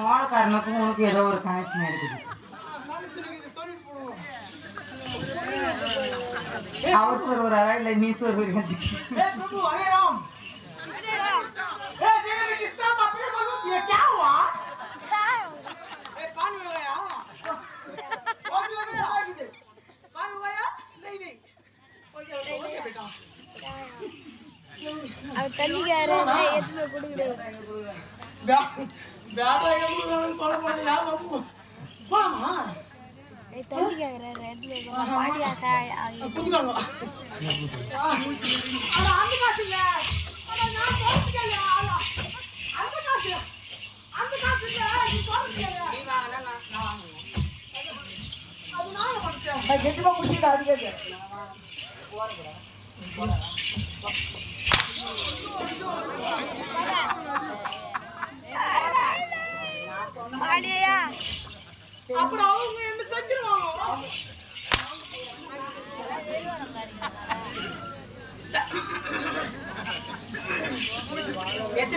ನೋಡ ಕಾರಣಕ್ಕೂ ಉಣಕ್ಕೆ ಎದವ್ರ ಕಾಣಿಸ್ ಮಾಡಿದ್ರಿ ಅವತ್ತು ಬರುವರ ಇಲ್ಲ ಮೀಸ್ ಬರುವರಿ ಅಂತ अब कल ही कह रहे हैं इतना गुड़ गुड़ கெட்டிமா முடிச்சுட்டு அது கேட்க போறேன்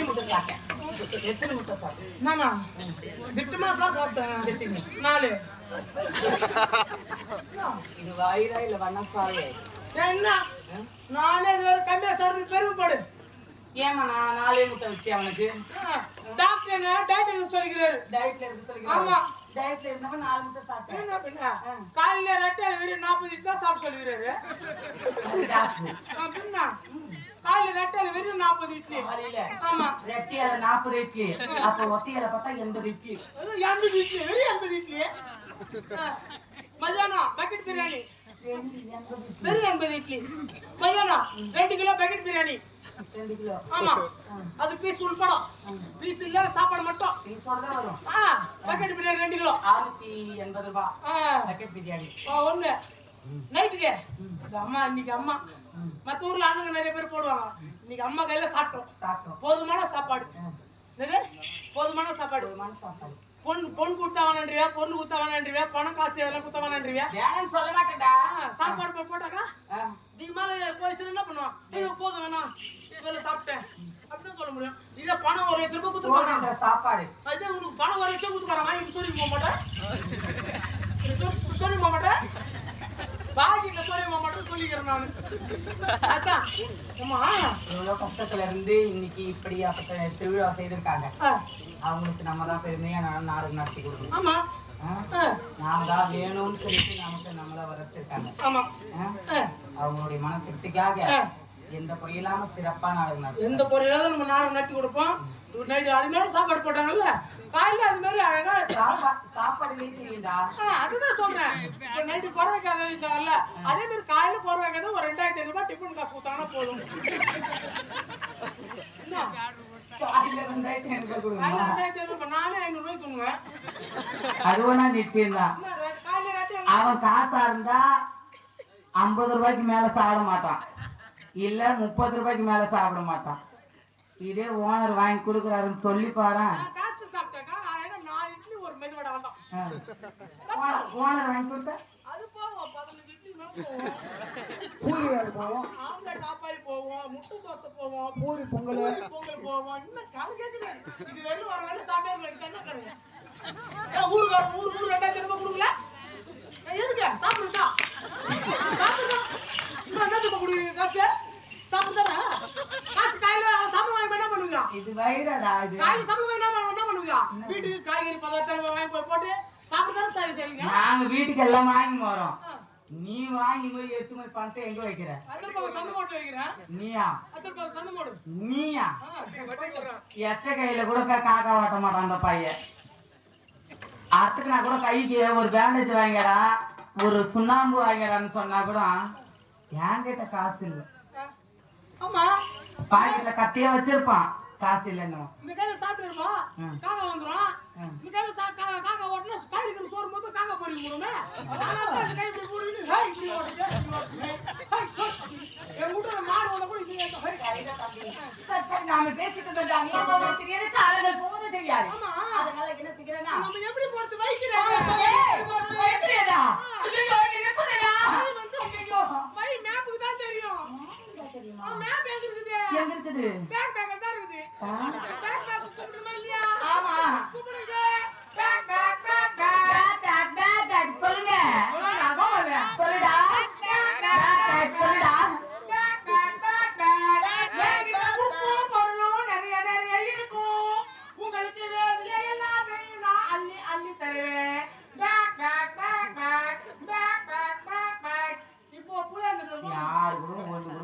எத்தனை முட்டை சாப்பிட்டேன்? எத்தனை முட்டை சாப்பிட்டேன்? நானா? திட்டு மாசம் சாப்பிட்டேன். நாலு. இது வயிறா இல்ல வண்ணசாவே என்ன? நானே இது வரை கம்மியா சாப்பிட்டு பெருமைப்படு. ஏமா நான் நாலே முட்டை வச்சு அவனுக்கு. டாக்டர் என்ன? டாக்டர் சொல்லிக்கிறாரு. டயட்ல இருந்து ஆமா. டயட்ல இருந்தவன் நாலு முட்டை சாப்பிட்டேன் என்ன பின்ன. காலையில ரெட்டை வெறும் நாற்பது இட்லி தான் சாப்பிட ஆ, பின்ன. காலையில வெறும் நாற்பது இட்லி. ஆமா. ரெட்டியால நாற்பது இட்லி. அப்ப ஒத்தையால பார்த்தா எண்பது இட்லி. அது எண்பது இட்லி வெறும் எண்பது இட்லி. மதியானம் பக்கெட் பிரியாணி வெறும் எண்பது இட்லி. மதியானம் ரெண்டு கிலோ பக்கெட் பிரியாணி ரெண்டு கிலோ. ஆமா. அது பீஸ் உள்பட பீஸ் இல்ல சாப்பாடு மட்டும். வரும். ஆ. பக்கெட் பிரியாணி ரெண்டு கிலோ. ஆயிரத்தி எண்பது ரூபாய் பக்கெட் பிரியாணி. ஒண்ணு. நைட்டுக்கு? அம்மா இன்னைக்கு அம்மா. மத்த ஊர்ல அண்ணங்க நிறைய பேர் போடுவாங்க. இன்னைக்கு அம்மா கையில சாப்பிட்டோம். சாப்பிட்டோம். போதுமான சாப்பாடு. போதுமான சாப்பாடு. போதுமான சாப்பாடு. பொன் பொன் கொடுத்தா வேணான்றியா பொருள் கொடுத்தா வேணான்றியா பணம் காசு அதெல்லாம் கொடுத்தா வேணான்றியா வேணாம்னு சொல்ல மாட்டேன்டா. சாப்பாடு போட்டாக்கா. மேல போயிடுச்சுன்னா என்ன பண்ணுவான்? போதும் வேணாம். இதில் சாப்பிட்டேன். அப்படின்னு சொல்ல முடியும். இதே பணம் ஒரு லட்ச ரூபாய் கொடுத்துருக்காங்க சாப்பாடு. அதே உனக்கு பணம் ஒரு லட்சம் கொடுத்துருக்காங்க வாங்கி சொல்லி போக மாட்டேன் சொல்லி போக மாட்டேன் பாக்கெட்ல சொல்லி போக மாட்டேன் சொல்லிக்கிறேன் நான். அதான். அம்மா. கஷ்டத்துல இருந்து இன்னைக்கு இப்படி அப்ப திருவிழா செய்திருக்காங்க. அவங்களுக்கு நம்ம தான் பெருமையா நா- நாடு நடத்தி கொடுக்கணும். ஆமா. நாம தான் வேணும்னு சொல்லிட்டு நமக்கு நம்மள வரச்சிருக்காங்க ஆமா. அவங்களுடைய மன திருப்திக்காக. எந்த குறையில்லாம சிறப்பா நாடு நடத்தி எந்த பொருளாவது நம்ம நாடகம் நடத்தி கொடுப்போம். நைட்டு அருமையான சாப்பாடு போட்டாங்கல்ல? காலையில அது மாதிரி அழகா சாப்பா- சாப்பாடுலயே தெரியுதா ஆ, அதுதான் சொல்றேன். இப்ப நைட்டு குறை வைக்காத இருந்தாங்கல்ல அதே மாதிரி காலையில குறை வைக்காத ஒரு ரெண்டாயிரத்தி ஐநூறு ரூபாய் டிஃபன் காசு கொடுத்தாங்கன்னா போதும். அது ரெ- காலையில ரெண்டு அவன் காசா இருந்தா ஐம்பது ரூபாய்க்கு மேல சாப்பிட மாட்டான். இல்ல முப்பது ரூபாய்க்கு மேல சாப்பிட மாட்டான் இதே ஓனர் வாங்கி கொடுக்குறாருன்னு சொல்லி பாரு நான் காசு சாப்பிட்டாக்கா. அழகா நாலு இட்லி ஒரு மெதுவடை வந்தான். ஓனர் வாங்கி கொடுத்தா? அது போவோம் பதினஞ்சு இட்லி மேல போவோம். பூரி வேற போவோம். ஆம்லெட் ஆப்பாரி போவோம் முட்டை தோசை போவோம் பூரி பொங்கல் பொங்கல் போவோம். இன்னும் கதை கேட்குது இது வெறும் வர வேலை சாப்பிட்டே என்ன கதை? ஏன் ஊருக்காரன் ஊரு ஊரு ரெண்டாயிரத்தி ரூபாய் கொடுக்கல ஏன் எதுக்கு சாப்பிடுதா சாப்பிடுதா இன்னும் என்ன திரும்ப கொடுக்குறீங்க காசு சாப்பிடுதானே காசு காலையில அவன் சாப்பிட வாங்கி என்ன பண்ணுவீங்க இது வயிறடா இது காலையில சாப்பிட என்ன பண்ண- என்ன பண்ணுவீங்க வீட்டுக்கு காய்கறி பதார்த்தம் வாங்கி போய் போட்டு சாப்பிட்டு தானே செய்வீங்க நாங்க வீட்டுக்கு எல்லாம் வாங்கி போறோம் நீ வாங்கி போய் எடுத்து போய் பணத்தை எங்க வைக்கிற? சந்து போட்டு வைக்கிறேன். நீயா? சந்து போடு. நீயா? வட்டி. எச்ச கையில கூட காக்கா ஓட்ட மாட்டான் அந்த பையன். அத்துக்கு நான் கூட கைக்கு ஒரு பேண்டேஜ் வாங்கடா ஒரு சுண்ணாம்பு வாங்கடான்னு சொன்னா கூட என்கிட்ட காசு இல்லை. பாக்கெட்ல கட்டியே வச்சிருப்பான். காசு இல்லைன்னு இந்த கையில சாப்பிட்டு இருப்பா காக்கா வந்துடும் இந்த கையில காக்கா ஓட்டுனா கை இருக்கிற சோறு மட்டும் காக்கா போறி போடுங்க. கை இப்படி இப்படி ஓடுது. என் வீட்டுல மாடு கூட பேசிட்டு இருந்தோம் தெரியாது. காலங்கள் எப்படி போறது? வைக்கிறேன். மேப்புக்கு தான் தெரியும். தெரியுமா?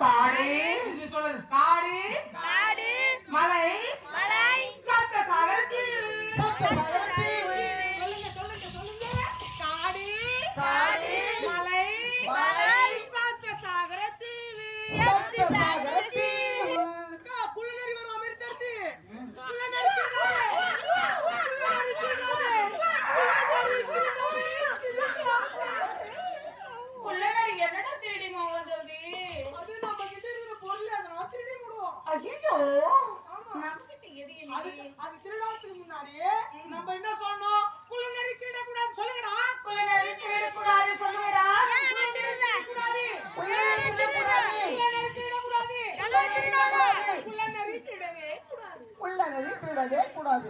काळे काळे அது திருடாத்துக்கு முன்னாடி நம்ம என்ன சொல்லணும்? குள்ளநரி திருடக்கூடாது சொல்லுங்கடா. குள்ளநரி திருடக்கூடாது சொல்லுங்கடா. கூடாது குள்ளநரி திருடக்கூடாது. திருடவே கூடாது.